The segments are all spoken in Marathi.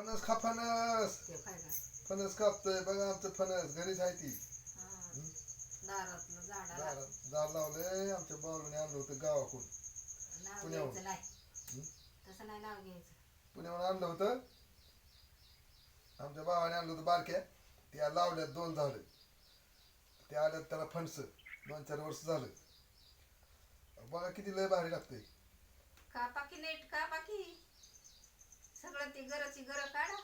फणस खा फणस. का फणस कापतोय बघा आमचं फणस घरीच आहे ती. दार लावलंय आमच्या बावळीने आणलं होतं गावाकडून. पुण्याहून. पुण्याहून आणलं होतं. आमच्या भावाने आणलं होतं बारक्या. त्या लावल्यात दोन झाड. ते आल्यात त्याला फणस. दोन चार वर्ष झालं. बघा किती लय भारी लागतंय. कापा की नीट कापा की. सगळं ती काढा.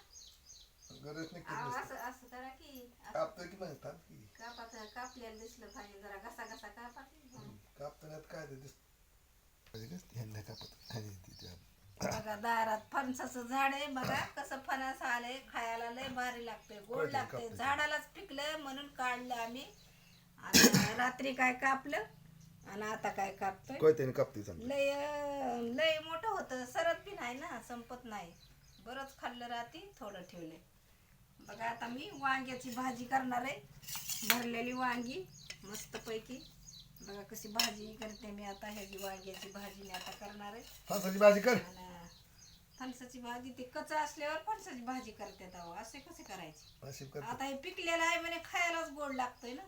गरज आव. असं असं करा की असं. कापतोय की म्हणतात की. कापा तर कापल्याला दिसलं पाहिजे जरा घसा घसा कापा की. कापताना काय ते दिसत ह्यांना कापत आणि ती त्या बघा दारात फणसाचं झाड आहे बघा कसं फणस आलंय खायला लय भारी लागतंय गोड कळतंय, कापतंय. झाडालाच पिकलं म्हणून काढलं आम्ही. रात्री काय कापलं आणि आता काय कापतोय? कापते चांगलं. लय लय मोठं होतं सरत बी नाही ना संपत नाही. बरंच खाल्लं राहते थोडं ठेवलंय. बघा आता मी वांग्याची भाजी करणार आहे. भरलेली वांगी मस्तपैकी. बघा कशी भाजी करते मी आता ह्याची वांग्याची भाजी मी आता करणार आहे. फणसाची भाजी कर. आणि फणसाची भाजी ते कच्चं असल्यावर फणसाची भाजी करतात अहो असे कसे करायचे? अशी कर आता हे पिकलेलं आहे म्हणे खायलाच गोड लागतंय ना.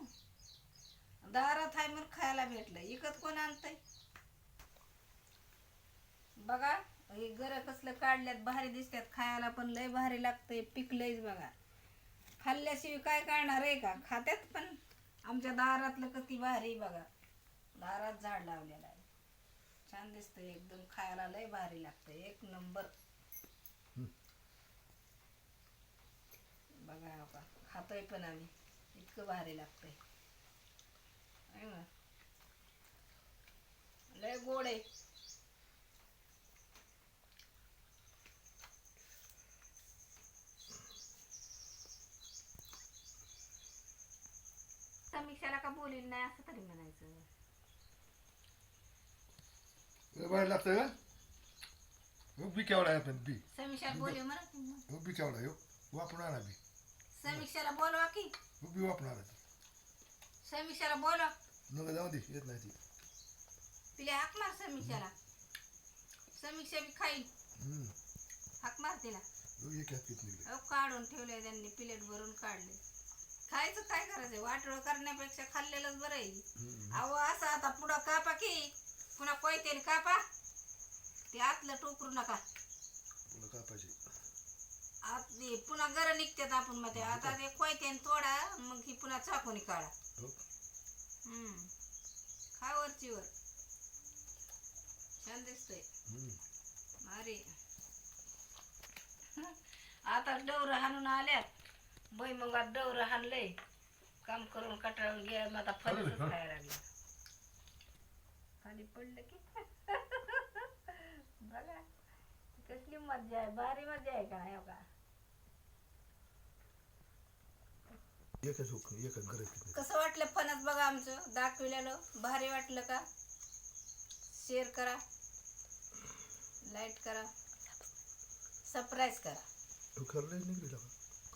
दारात आहे म्हणून खायला भेटलं. इकत कोण आणतंय? बघा. हे गर कसलं काढल्यात भारी दिसतात खायला पण लय भारी लागतंय पिकलंयच बघा. खाल्ल्याशिवाय काय करणार आहे का? खात्यात पण. आमच्या दारातलं किती भारी बघा. दारात झाड लावलेलं आहे. छान दिसतंय एकदम. खायला लय भारी लागतंय. एक नंबर. बघा आपण खातोय पण आम्ही. इतकं भारी लागतंय. ना? लय गोड आहे. समीक्षाला का बोलील नाही असं तरी म्हणायचं. लय भारी लागतं का? हो बी केवढा आहे आपण बी. समीक्षा बोले म्हणा की मग. हो बी केवढा हो वापरून आणा बी. समीक्षाला बोलवा की. हो बी वापरून आणा समीक्षाला बोलवा. नका जाऊ दे येत नाही ती. तिला हाक मार समीक्षाला. समीक्षा बी खाईल. हम्म. हाक मार तिला. हो एक हात पित निघले अहो काढून ठेवले त्यांनी प्लेट भरून काढले खायचं काय करायचं? वाटोळ करण्यापेक्षा खाल्लेलंच बरं आहे. अहो असं आता पुढं कापा की. पुन्हा कोयतेने कापा. ते आतलं टोकरू नका. आत ते पुन्हा गर निघतात आपण मध्ये आता ते कोयत्याने तोडा मग ही पुन्हा चाकूनी काढा. हो. हम्म. खा वरची वर छान दिसतंय. अरे आता डवर हाणून आल्यात. बाई मग आता डवर हाणलंय. काम करून कटाळून घ्या मग आता फणसच अरे, हा. खायला लागला. खाली पडलं की. बघा कसली मज्जा आहे भारी मज्जा आहे का नाही हो का? एकच हुक एकच गरज पित कसं वाटलं फणस बघा आमचं? दाखविलेलं. भारी वाटलं का? शेअर करा. लाइट करा. सरप्राईज करा. खरं निघली का